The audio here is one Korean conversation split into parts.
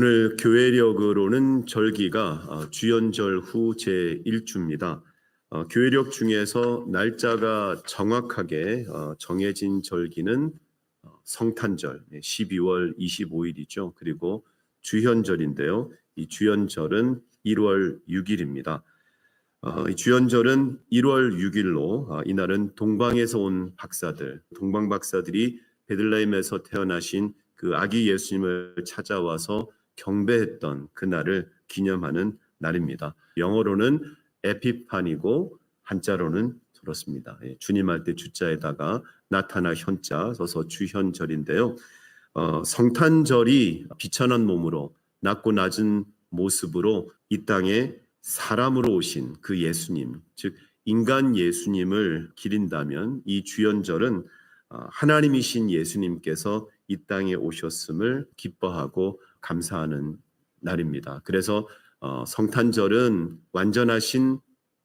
오늘 교회력으로는 절기가 어, 주연절 후 제1주입니다. 어, 교회력 중에서 날짜가 정확하게 어, 정해진 절기는 어, 성탄절 12월 25일이죠. 그리고 주현절인데요. 이 주현절은 1월 6일입니다. 어, 이 주현절은 1월 6일로 어, 이날은 동방에서 온 박사들, 동방 박사들이 베들레헴에서 태어나신 그 아기 예수님을 찾아와서 경배했던 그날을 기념하는 날입니다. 영어로는 에피판이고 한자로는 그렇습니다. 예, 주님 할 때 주자에다가 나타나 현자 써서 주현절인데요. 어, 성탄절이 비천한 몸으로 낮고 낮은 모습으로 이 땅에 사람으로 오신 그 예수님, 즉 인간 예수님을 기린다면 이 주연절은 어, 하나님이신 예수님께서 이 땅에 오셨음을 기뻐하고 감사하는 날입니다. 그래서 어, 성탄절은 완전하신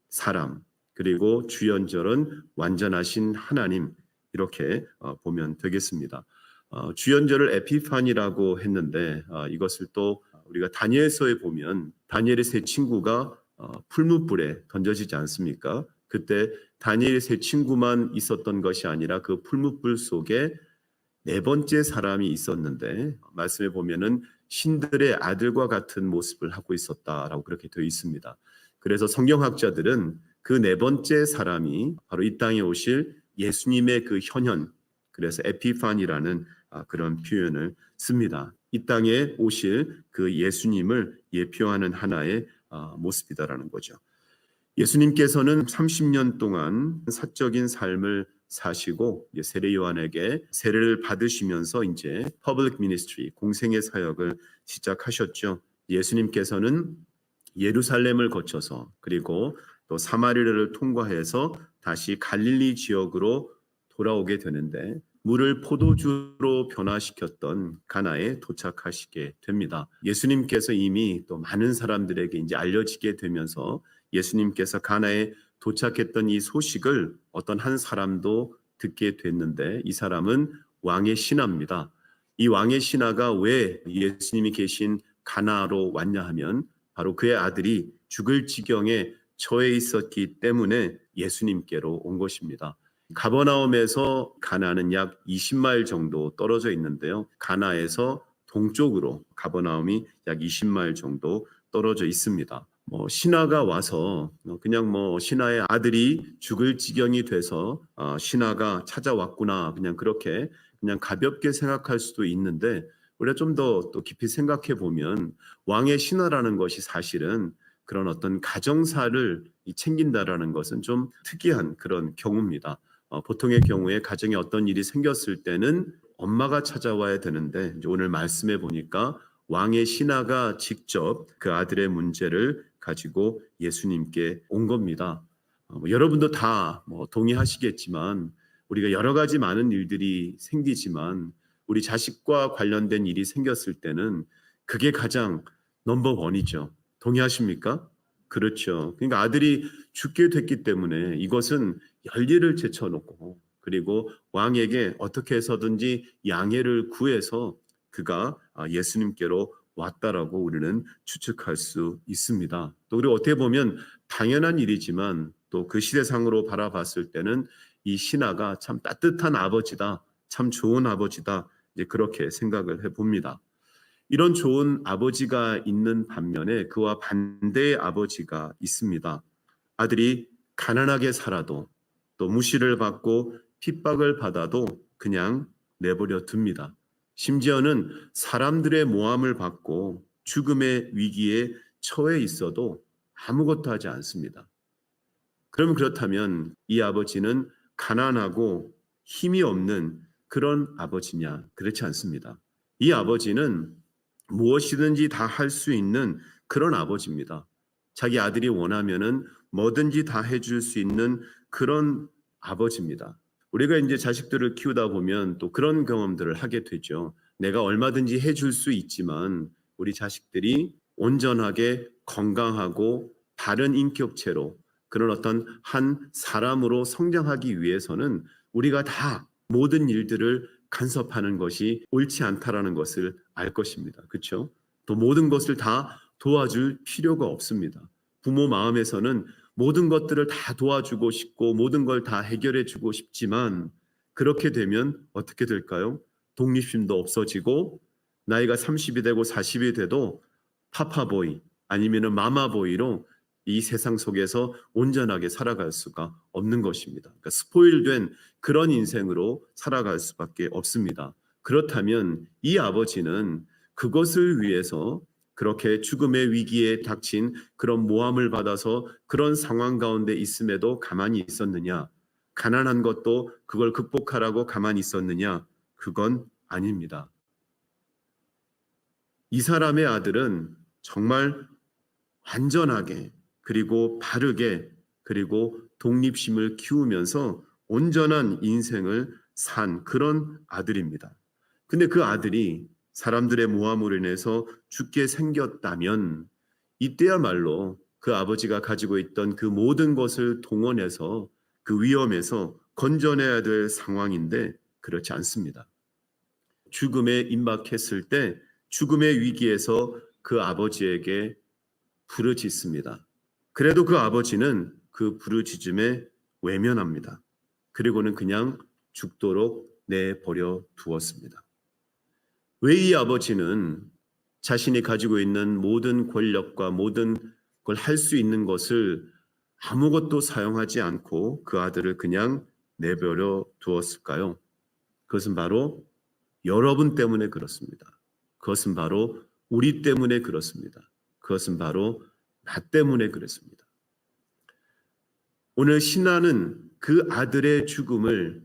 사람 그리고 주연절은 완전하신 하나님 이렇게 어, 보면 되겠습니다. 어, 주연절을 에피판이라고 했는데 어, 이것을 또 우리가 다니엘서에 보면 다니엘의 세 친구가 어, 풀무불에 던져지지 않습니까? 그때 다니엘의 세 친구만 있었던 것이 아니라 그 풀무불 속에 네 번째 사람이 있었는데 말씀에 보면은 신들의 아들과 같은 모습을 하고 있었다라고 그렇게 되어 있습니다. 그래서 성경학자들은 그 네 번째 사람이 바로 이 땅에 오실 예수님의 그 현현 그래서 에피판이라는 아, 그런 표현을 씁니다. 이 땅에 오실 그 예수님을 예표하는 하나의 아, 모습이다라는 거죠. 예수님께서는 30년 동안 사적인 삶을 사시고 세례 요한에게 세례를 받으시면서 이제 퍼블릭 미니스트리 공생의 사역을 시작하셨죠. 예수님께서는 예루살렘을 거쳐서 그리고 또 사마리아를 통과해서 다시 갈릴리 지역으로 돌아오게 되는데 물을 포도주로 변화시켰던 가나에 도착하시게 됩니다. 예수님께서 이미 또 많은 사람들에게 이제 알려지게 되면서 예수님께서 가나에 도착했던 이 소식을 어떤 한 사람도 듣게 됐는데 이 사람은 왕의 신하입니다. 이 왕의 신하가 왜 예수님이 계신 가나로 왔냐 하면 바로 그의 아들이 죽을 지경에 처해 있었기 때문에 예수님께로 온 것입니다. 가버나움에서 가나는 약 20마일 정도 떨어져 있는데요. 가나에서 동쪽으로 가버나움이 약 20마일 정도 떨어져 있습니다. 뭐 신하가 와서 그냥 뭐 신하의 아들이 죽을 지경이 돼서 어, 신하가 찾아왔구나 그냥 그렇게 그냥 가볍게 생각할 수도 있는데 우리가 좀 더 또 깊이 생각해 보면 왕의 신하라는 것이 사실은 그런 어떤 가정사를 챙긴다라는 것은 좀 특이한 그런 경우입니다. 어, 보통의 경우에 가정에 어떤 일이 생겼을 때는 엄마가 찾아와야 되는데 오늘 말씀해 보니까 왕의 신하가 직접 그 아들의 문제를 가지고 예수님께 온 겁니다. 어, 뭐 여러분도 다 뭐 동의하시겠지만 우리가 여러 가지 많은 일들이 생기지만 우리 자식과 관련된 일이 생겼을 때는 그게 가장 넘버 원이죠. 동의하십니까? 그렇죠. 그러니까 아들이 죽게 됐기 때문에 이것은 열리를 제쳐놓고 그리고 왕에게 어떻게 해서든지 양해를 구해서 그가 아, 예수님께로 왔다라고 우리는 추측할 수 있습니다. 또 그리고 어떻게 보면 당연한 일이지만 또 그 시대상으로 바라봤을 때는 이 신하가 참 따뜻한 아버지다, 참 좋은 아버지다, 이제 그렇게 생각을 해봅니다. 이런 좋은 아버지가 있는 반면에 그와 반대의 아버지가 있습니다. 아들이 가난하게 살아도 또 무시를 받고 핍박을 받아도 그냥 내버려 둡니다. 심지어는 사람들의 모함을 받고 죽음의 위기에 처해 있어도 아무것도 하지 않습니다. 그러면 그렇다면 이 아버지는 가난하고 힘이 없는 그런 아버지냐? 그렇지 않습니다. 이 아버지는 무엇이든지 다 할 수 있는 그런 아버지입니다. 자기 아들이 원하면은 뭐든지 다 해줄 수 있는 그런 아버지입니다. 우리가 이제 자식들을 키우다 보면 또 그런 경험들을 하게 되죠. 내가 얼마든지 해줄 수 있지만 우리 자식들이 온전하게 건강하고 바른 인격체로 그런 어떤 한 사람으로 성장하기 위해서는 우리가 다 모든 일들을 간섭하는 것이 옳지 않다라는 것을 알 것입니다. 그렇죠? 또 모든 것을 다 도와줄 필요가 없습니다. 부모 마음에서는 모든 것들을 다 도와주고 싶고 모든 걸 다 해결해 주고 싶지만 그렇게 되면 어떻게 될까요? 독립심도 없어지고 나이가 30이 되고 40이 돼도 파파보이 아니면은 마마보이로 이 세상 속에서 온전하게 살아갈 수가 없는 것입니다. 그러니까 스포일된 그런 인생으로 살아갈 수밖에 없습니다. 그렇다면 이 아버지는 그것을 위해서 그렇게 죽음의 위기에 닥친 그런 모함을 받아서 그런 상황 가운데 있음에도 가만히 있었느냐? 가난한 것도 그걸 극복하라고 가만히 있었느냐? 그건 아닙니다. 이 사람의 아들은 정말 완전하게 그리고 바르게 그리고 독립심을 키우면서 온전한 인생을 산 그런 아들입니다. 근데 그 아들이 사람들의 모함으로 인해서 죽게 생겼다면 이때야말로 그 아버지가 가지고 있던 그 모든 것을 동원해서 그 위험에서 건져내야 될 상황인데 그렇지 않습니다. 죽음에 임박했을 때 죽음의 위기에서 그 아버지에게 부르짖습니다. 그래도 그 아버지는 그 부르짖음에 외면합니다. 그리고는 그냥 죽도록 내버려 두었습니다. 왜 이 아버지는 자신이 가지고 있는 모든 권력과 모든 걸 할 수 있는 것을 아무것도 사용하지 않고 그 아들을 그냥 내버려 두었을까요? 그것은 바로 여러분 때문에 그렇습니다. 그것은 바로 우리 때문에 그렇습니다. 그것은 바로 나 때문에 그랬습니다. 오늘 신하는 그 아들의 죽음을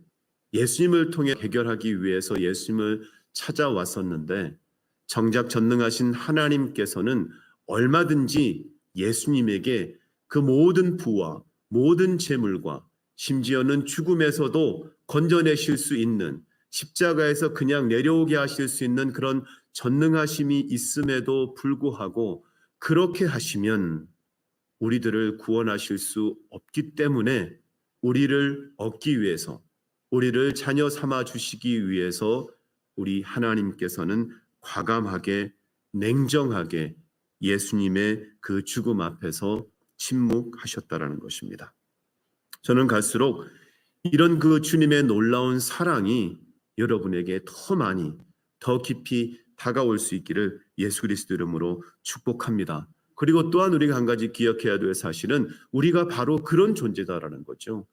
예수님을 통해 해결하기 위해서 예수님을 찾아왔었는데 정작 전능하신 하나님께서는 얼마든지 예수님에게 그 모든 부와 모든 재물과 심지어는 죽음에서도 건져내실 수 있는 십자가에서 그냥 내려오게 하실 수 있는 그런 전능하심이 있음에도 불구하고 그렇게 하시면 우리들을 구원하실 수 없기 때문에 우리를 얻기 위해서 우리를 자녀 삼아 주시기 위해서 우리 하나님께서는 과감하게 냉정하게 예수님의 그 죽음 앞에서 침묵하셨다라는 것입니다. 저는 갈수록 이런 그 주님의 놀라운 사랑이 여러분에게 더 많이 더 깊이 다가올 수 있기를 예수 그리스도 이름으로 축복합니다. 그리고 또한 우리가 한 가지 기억해야 될 사실은 우리가 바로 그런 존재다라는 거죠.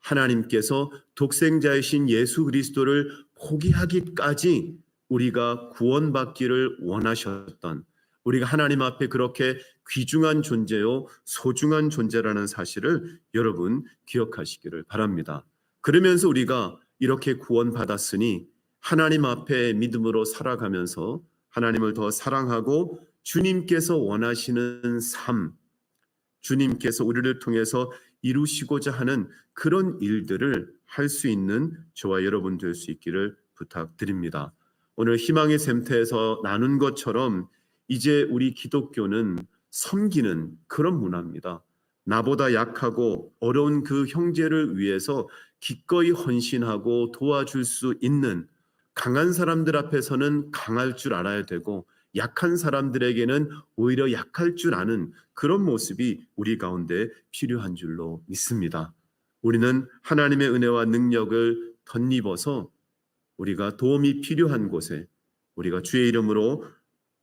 하나님께서 독생자이신 예수 그리스도를 포기하기까지 우리가 구원받기를 원하셨던 우리가 하나님 앞에 그렇게 귀중한 존재요 소중한 존재라는 사실을 여러분 기억하시기를 바랍니다. 그러면서 우리가 이렇게 구원받았으니 하나님 앞에 믿음으로 살아가면서 하나님을 더 사랑하고 주님께서 원하시는 삶, 주님께서 우리를 통해서 이루시고자 하는 그런 일들을 할 수 있는 저와 여러분 될 수 있기를 부탁드립니다. 오늘 희망의 샘터에서 나눈 것처럼 이제 우리 기독교는 섬기는 그런 문화입니다. 나보다 약하고 어려운 그 형제를 위해서 기꺼이 헌신하고 도와줄 수 있는 강한 사람들 앞에서는 강할 줄 알아야 되고 약한 사람들에게는 오히려 약할 줄 아는 그런 모습이 우리 가운데 필요한 줄로 믿습니다. 우리는 하나님의 은혜와 능력을 덧입어서 우리가 도움이 필요한 곳에 우리가 주의 이름으로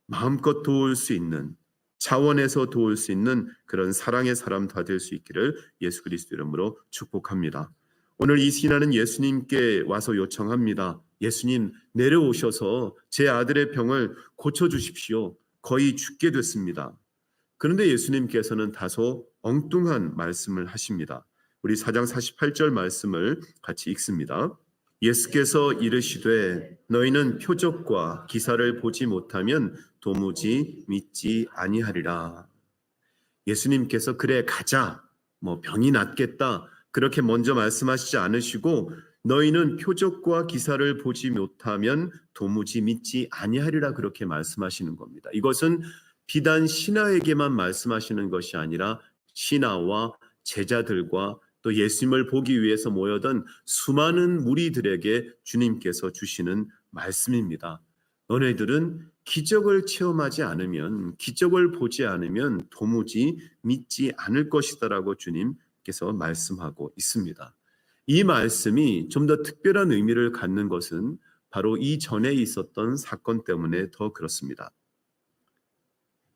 마음껏 도울 수 있는 자원에서 도울 수 있는 그런 사랑의 사람 다 될 수 있기를 예수 그리스도 이름으로 축복합니다. 오늘 이 신하는 예수님께 와서 요청합니다. 예수님 내려오셔서 제 아들의 병을 고쳐 주십시오. 거의 죽게 됐습니다. 그런데 예수님께서는 다소 엉뚱한 말씀을 하십니다. 우리 4장 48절 말씀을 같이 읽습니다. 예수께서 이르시되 너희는 표적과 기사를 보지 못하면 도무지 믿지 아니하리라. 예수님께서 그래 가자. 뭐 병이 낫겠다. 그렇게 먼저 말씀하시지 않으시고 너희는 표적과 기사를 보지 못하면 도무지 믿지 아니하리라 그렇게 말씀하시는 겁니다. 이것은 비단 신하에게만 말씀하시는 것이 아니라 신하와 제자들과 또 예수님을 보기 위해서 모여던 수많은 무리들에게 주님께서 주시는 말씀입니다. 너네들은 기적을 체험하지 않으면 기적을 보지 않으면 도무지 믿지 않을 것이다라고 주님께서 말씀하고 있습니다. 이 말씀이 좀 더 특별한 의미를 갖는 것은 바로 이 전에 있었던 사건 때문에 더 그렇습니다.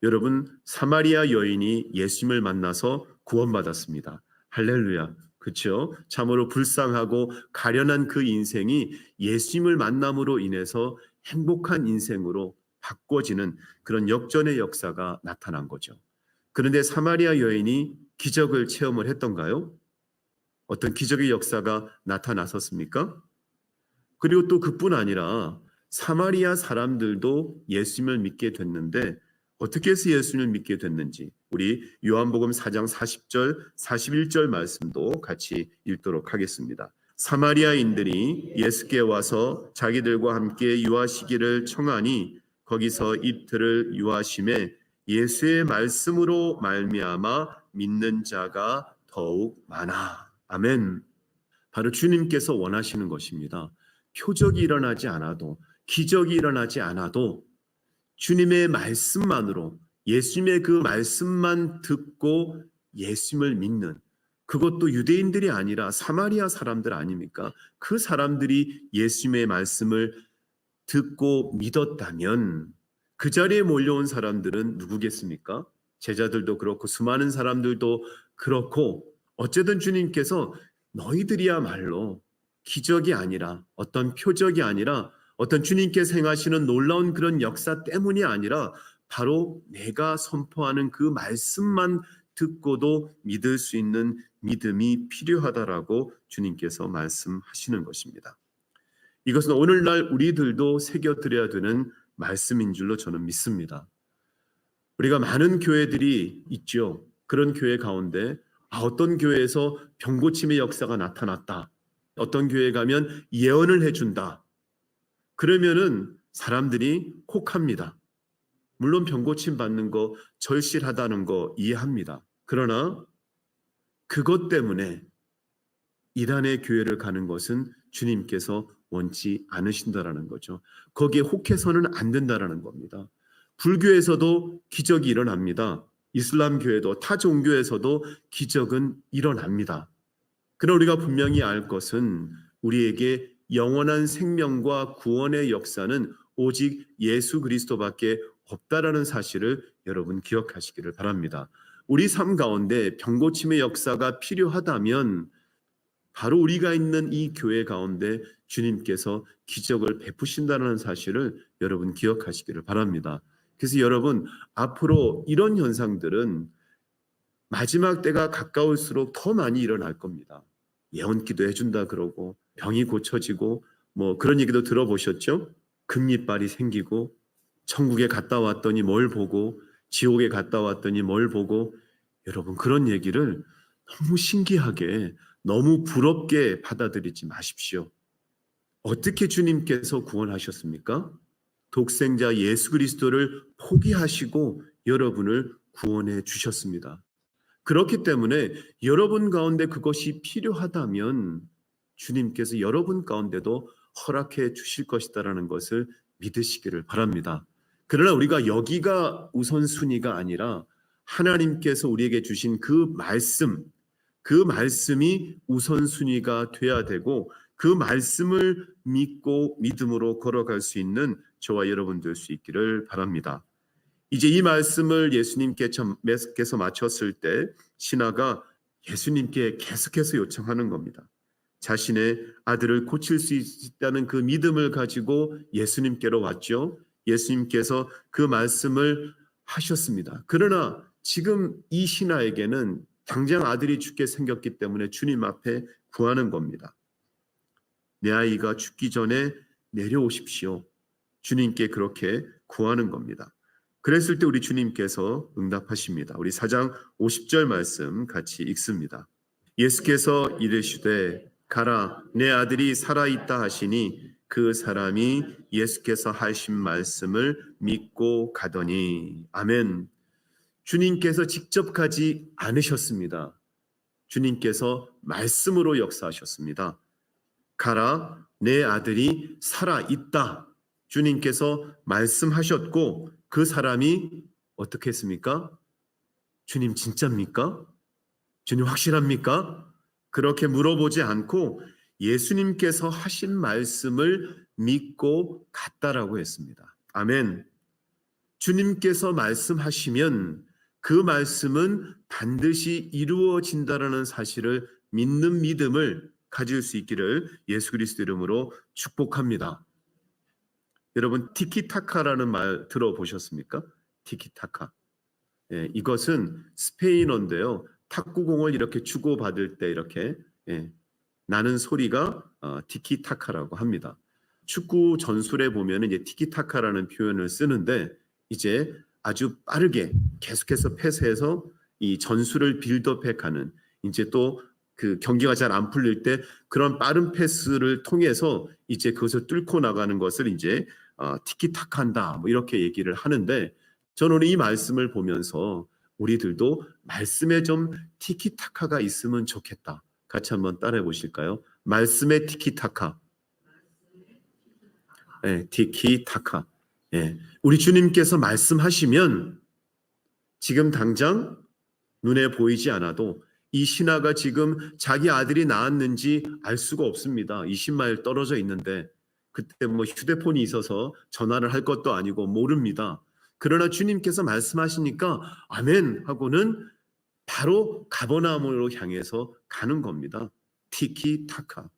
여러분 사마리아 여인이 예수님을 만나서 구원받았습니다. 할렐루야. 그렇죠? 참으로 불쌍하고 가련한 그 인생이 예수님을 만남으로 인해서 행복한 인생으로 바꿔지는 그런 역전의 역사가 나타난 거죠. 그런데 사마리아 여인이 기적을 체험을 했던가요? 어떤 기적의 역사가 나타났었습니까? 그리고 또 그뿐 아니라 사마리아 사람들도 예수님을 믿게 됐는데 어떻게 해서 예수님을 믿게 됐는지 우리 요한복음 4장 40절 41절 말씀도 같이 읽도록 하겠습니다. 사마리아인들이 예수께 와서 자기들과 함께 유하시기를 청하니 거기서 이틀을 유하심에 예수의 말씀으로 말미암아 믿는 자가 더욱 많아. 아멘. 바로 주님께서 원하시는 것입니다. 표적이 일어나지 않아도 기적이 일어나지 않아도 주님의 말씀만으로 예수님의 그 말씀만 듣고 예수님을 믿는 그것도 유대인들이 아니라 사마리아 사람들 아닙니까? 그 사람들이 예수님의 말씀을 듣고 믿었다면 그 자리에 몰려온 사람들은 누구겠습니까? 제자들도 그렇고 수많은 사람들도 그렇고 어쨌든 주님께서 너희들이야말로 기적이 아니라 어떤 표적이 아니라 어떤 주님께서 행하시는 놀라운 그런 역사 때문이 아니라 바로 내가 선포하는 그 말씀만 듣고도 믿을 수 있는 믿음이 필요하다라고 주님께서 말씀하시는 것입니다. 이것은 오늘날 우리들도 새겨드려야 되는 말씀인 줄로 저는 믿습니다. 우리가 많은 교회들이 있죠. 그런 교회 가운데 아, 어떤 교회에서 병고침의 역사가 나타났다. 어떤 교회 가면 예언을 해준다. 그러면은 사람들이 혹합니다. 물론 병 고침 받는 거 절실하다는 거 이해합니다. 그러나 그것 때문에 이단의 교회를 가는 것은 주님께서 원치 않으신다라는 거죠. 거기에 혹해서는 안 된다라는 겁니다. 불교에서도 기적이 일어납니다. 이슬람 교회도 타 종교에서도 기적은 일어납니다. 그러나 우리가 분명히 알 것은 우리에게 영원한 생명과 구원의 역사는 오직 예수 그리스도밖에 없다라는 사실을 여러분 기억하시기를 바랍니다. 우리 삶 가운데 병고침의 역사가 필요하다면 바로 우리가 있는 이 교회 가운데 주님께서 기적을 베푸신다는 사실을 여러분 기억하시기를 바랍니다. 그래서 여러분 앞으로 이런 현상들은 마지막 때가 가까울수록 더 많이 일어날 겁니다. 예언 기도 해 준다 그러고 병이 고쳐지고 뭐 그런 얘기도 들어보셨죠? 금리빨이 생기고 천국에 갔다 왔더니 뭘 보고 지옥에 갔다 왔더니 뭘 보고 여러분 그런 얘기를 너무 신기하게 너무 부럽게 받아들이지 마십시오. 어떻게 주님께서 구원하셨습니까? 독생자 예수 그리스도를 포기하시고 여러분을 구원해 주셨습니다. 그렇기 때문에 여러분 가운데 그것이 필요하다면 주님께서 여러분 가운데도 허락해 주실 것이다라는 것을 믿으시기를 바랍니다. 그러나 우리가 여기가 우선순위가 아니라 하나님께서 우리에게 주신 그 말씀, 그 말씀이 우선순위가 돼야 되고 그 말씀을 믿고 믿음으로 걸어갈 수 있는 저와 여러분 될 수 있기를 바랍니다. 이제 이 말씀을 예수님께서 마쳤을 때 신하가 예수님께 계속해서 요청하는 겁니다. 자신의 아들을 고칠 수 있다는 그 믿음을 가지고 예수님께로 왔죠. 예수님께서 그 말씀을 하셨습니다. 그러나 지금 이 신하에게는 당장 아들이 죽게 생겼기 때문에 주님 앞에 구하는 겁니다. 내 아이가 죽기 전에 내려오십시오. 주님께 그렇게 구하는 겁니다. 그랬을 때 우리 주님께서 응답하십니다. 우리 4장 50절 말씀 같이 읽습니다. 예수께서 이르시되 가라 내 아들이 살아 있다 하시니 그 사람이 예수께서 하신 말씀을 믿고 가더니 아멘. 주님께서 직접 가지 않으셨습니다. 주님께서 말씀으로 역사하셨습니다. 가라 내 아들이 살아 있다. 주님께서 말씀하셨고 그 사람이 어떻게 했습니까? 주님 진짜입니까? 주님 확실합니까? 그렇게 물어보지 않고 예수님께서 하신 말씀을 믿고 갔다라고 했습니다. 아멘. 주님께서 말씀하시면 그 말씀은 반드시 이루어진다라는 사실을 믿는 믿음을 가질 수 있기를 예수 그리스도 이름으로 축복합니다. 여러분 티키타카라는 말 들어보셨습니까? 티키타카. 예, 이것은 스페인어인데요. 탁구공을 이렇게 주고 받을 때 이렇게 예, 나는 소리가 어, 티키타카라고 합니다. 축구 전술에 보면은 이제 티키타카라는 표현을 쓰는데 이제 아주 빠르게 계속해서 패스해서 이 전술을 빌드업해가는 이제 또 그 경기가 잘 안 풀릴 때 그런 빠른 패스를 통해서 이제 그것을 뚫고 나가는 것을 이제 어, 티키타카한다 뭐 이렇게 얘기를 하는데 저는 오늘 이 말씀을 보면서 우리들도 말씀에 좀 티키타카가 있으면 좋겠다. 같이 한번 따라해 보실까요? 말씀의 티키타카. 네, 티키타카. 예. 우리 주님께서 말씀하시면 지금 당장 눈에 보이지 않아도 이 신하가 지금 자기 아들이 낳았는지 알 수가 없습니다. 20마일 떨어져 있는데 그때 뭐 휴대폰이 있어서 전화를 할 것도 아니고 모릅니다. 그러나 주님께서 말씀하시니까 아멘 하고는 바로 가버나움으로 향해서 가는 겁니다. 티키타카.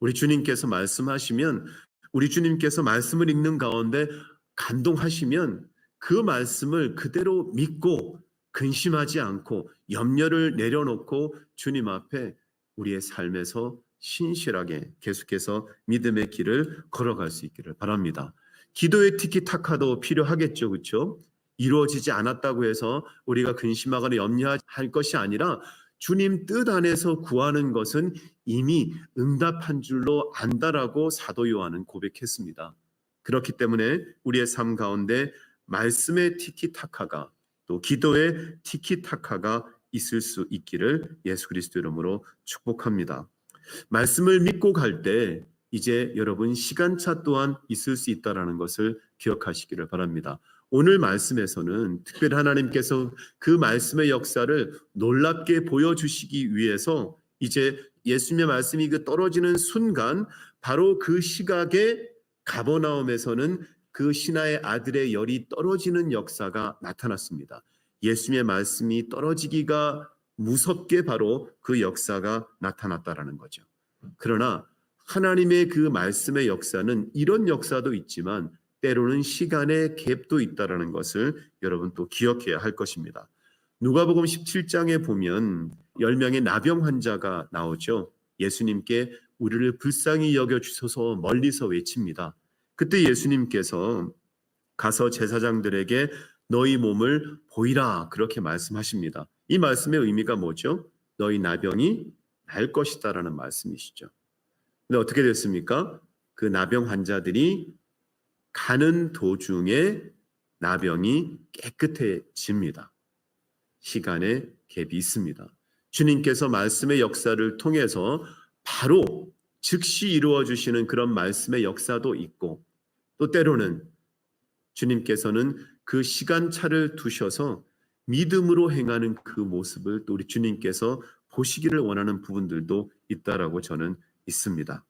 우리 주님께서 말씀하시면 우리 주님께서 말씀을 읽는 가운데 감동하시면 그 말씀을 그대로 믿고 근심하지 않고 염려를 내려놓고 주님 앞에 우리의 삶에서 신실하게 계속해서 믿음의 길을 걸어갈 수 있기를 바랍니다. 기도의 티키타카도 필요하겠죠. 그렇죠? 이루어지지 않았다고 해서 우리가 근심하거나 염려할 것이 아니라 주님 뜻 안에서 구하는 것은 이미 응답한 줄로 안다라고 사도 요한은 고백했습니다. 그렇기 때문에 우리의 삶 가운데 말씀의 티키타카가 또 기도의 티키타카가 있을 수 있기를 예수 그리스도 이름으로 축복합니다. 말씀을 믿고 갈 때 이제 여러분 시간차 또한 있을 수 있다라는 것을 기억하시기를 바랍니다. 오늘 말씀에서는 특별히 하나님께서 그 말씀의 역사를 놀랍게 보여주시기 위해서 이제 예수님의 말씀이 그 떨어지는 순간 바로 그 시각에 가버나움에서는 그 신하의 아들의 열이 떨어지는 역사가 나타났습니다. 예수님의 말씀이 떨어지기가 무섭게 바로 그 역사가 나타났다라는 거죠. 그러나 하나님의 그 말씀의 역사는 이런 역사도 있지만 때로는 시간의 갭도 있다라는 것을 여러분 또 기억해야 할 것입니다. 누가복음 17장에 보면 10명의 나병 환자가 나오죠. 예수님께 우리를 불쌍히 여겨 주소서 멀리서 외칩니다. 그때 예수님께서 가서 제사장들에게 너희 몸을 보이라 그렇게 말씀하십니다. 이 말씀의 의미가 뭐죠? 너희 나병이 날 것이다라는 말씀이시죠. 근데 어떻게 됐습니까? 그 나병 환자들이 가는 도중에 나병이 깨끗해집니다. 시간의 갭이 있습니다. 주님께서 말씀의 역사를 통해서 바로 즉시 이루어 주시는 그런 말씀의 역사도 있고 또 때로는 주님께서는 그 시간차를 두셔서 믿음으로 행하는 그 모습을 또 우리 주님께서 보시기를 원하는 부분들도 있다라고 저는 있습니다.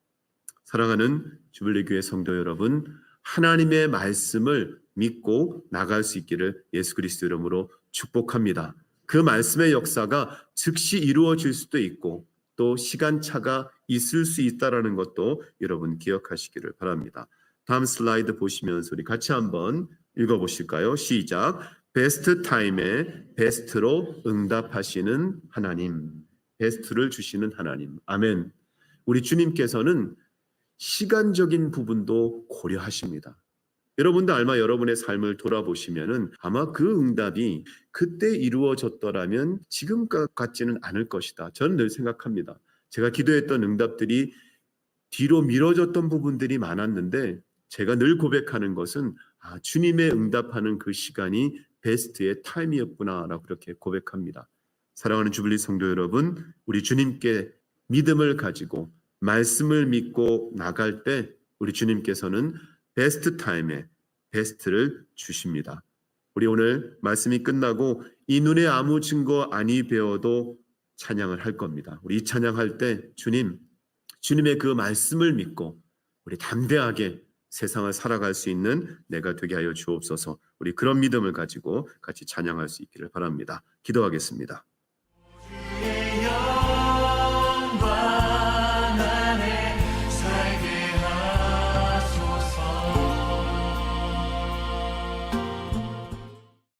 사랑하는 주블리 교회 성도 여러분, 하나님의 말씀을 믿고 나갈 수 있기를 예수 그리스도 이름으로 축복합니다. 그 말씀의 역사가 즉시 이루어질 수도 있고 또 시간차가 있을 수 있다라는 것도 여러분 기억하시기를 바랍니다. 다음 슬라이드 보시면서 우리 같이 한번 읽어 보실까요? 시작. 베스트 타임에 베스트로 응답하시는 하나님, 베스트를 주시는 하나님. 아멘. 우리 주님께서는 시간적인 부분도 고려하십니다. 여러분도 아마 여러분의 삶을 돌아보시면은 아마 그 응답이 그때 이루어졌더라면 지금 같지는 않을 것이다. 저는 늘 생각합니다. 제가 기도했던 응답들이 뒤로 미뤄졌던 부분들이 많았는데 제가 늘 고백하는 것은 아, 주님의 응답하는 그 시간이 베스트의 타임이었구나라고 그렇게 고백합니다. 사랑하는 주블리 성도 여러분, 우리 주님께 믿음을 가지고 말씀을 믿고 나갈 때 우리 주님께서는 베스트 타임에 베스트를 주십니다. 우리 오늘 말씀이 끝나고 이 눈에 아무 증거 아니 배워도 찬양을 할 겁니다. 우리 이 찬양할 때 주님, 주님의 그 말씀을 믿고 우리 담대하게 세상을 살아갈 수 있는 내가 되게 하여 주옵소서. 우리 그런 믿음을 가지고 같이 찬양할 수 있기를 바랍니다. 기도하겠습니다.